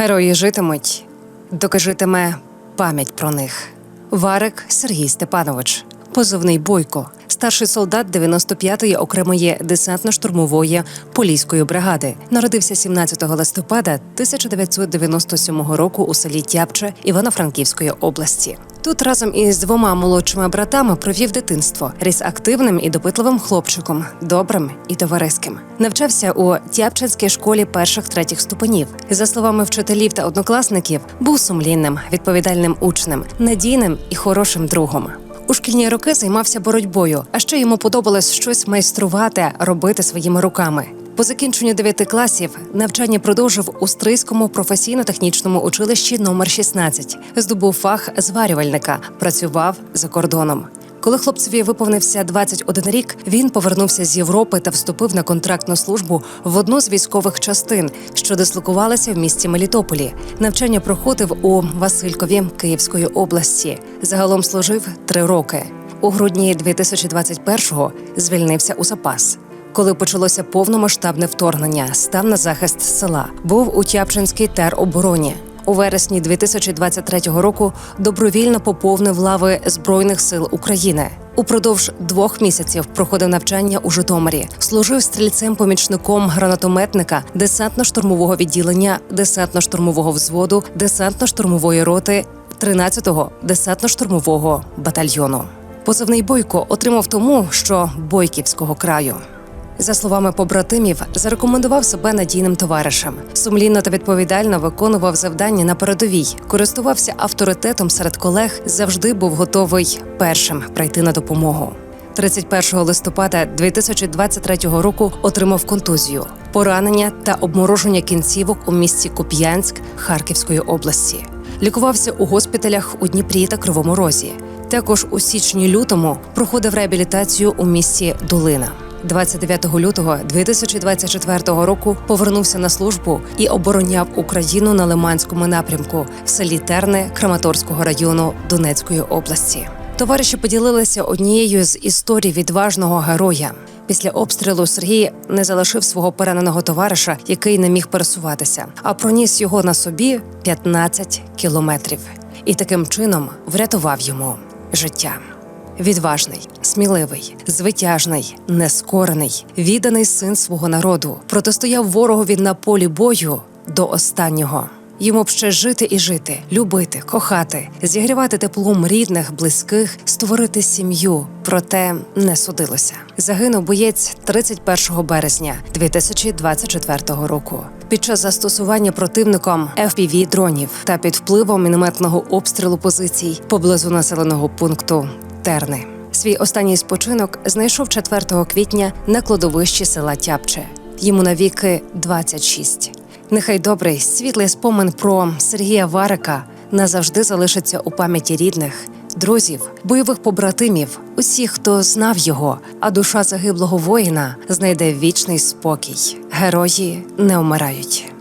Герої житимуть, доки житиме пам'ять про них. Варик Сергій Степанович, позивний Бойко, старший солдат 95-ї окремої десантно-штурмової поліської бригади. Народився 17 листопада 1997 року у селі Тяпче Івано-Франківської області. Тут разом із двома молодшими братами провів дитинство, ріс активним і допитливим хлопчиком, добрим і товариським. Навчався у Тяпчинській школі перших третіх ступенів. За словами вчителів та однокласників, був сумлінним, відповідальним учнем, надійним і хорошим другом. У шкільні роки займався боротьбою, а ще йому подобалось щось майструвати, робити своїми руками. По закінченню 9 класів навчання продовжив у Стрийському професійно-технічному училищі номер 16. Здобув фах зварювальника, працював за кордоном. Коли хлопцеві виповнився 21 рік, він повернувся з Європи та вступив на контрактну службу в одну з військових частин, що дислокувалася в місті Мелітополі. Навчання проходив у Василькові Київської області. Загалом служив три роки. У грудні 2021-го звільнився у запас. Коли почалося повномасштабне вторгнення, став на захист села. Був у Тяпчинській теробороні. У вересні 2023 року добровільно поповнив лави Збройних сил України. Упродовж двох місяців проходив навчання у Житомирі, служив стрільцем-помічником гранатометника десантно-штурмового відділення, десантно-штурмового взводу, десантно-штурмової роти 13-го десантно-штурмового батальйону. Позивний бойко отримав тому, що бойківського краю. За словами побратимів, зарекомендував себе надійним товаришем. Сумлінно та відповідально виконував завдання на передовій, користувався авторитетом серед колег, завжди був готовий першим прийти на допомогу. 31 листопада 2023 року отримав контузію, поранення та обмороження кінцівок у місті Куп'янськ Харківської області. Лікувався у госпіталях у Дніпрі та Кривому Розі. Також у січні-лютому проходив реабілітацію у місті Долина. 29 лютого 2024 року повернувся на службу і обороняв Україну на Лиманському напрямку в селі Терне Краматорського району Донецької області. Товариші поділилися однією з історій відважного героя. Після обстрілу Сергій не залишив свого пораненого товариша, який не міг пересуватися, а проніс його на собі 15 кілометрів, і таким чином врятував йому життя. Відважний, сміливий, звитяжний, нескорений, відданий син свого народу, протистояв ворогові на полі бою до останнього. Йому б ще жити і жити, любити, кохати, зігрівати теплом рідних, близьких, створити сім'ю. Проте не судилося. Загинув боєць 31 березня 2024 року. Під час застосування противником fpv дронів та під впливом мінометного обстрілу позицій поблизу населеного пункту Терни. Свій останній спочинок знайшов 4 квітня на кладовищі села Тяпче. Йому навіки 26. Нехай добрий світлий спомин про Сергія Варика назавжди залишиться у пам'яті рідних, друзів, бойових побратимів, усіх, хто знав його, а душа загиблого воїна знайде вічний спокій. Герої не вмирають.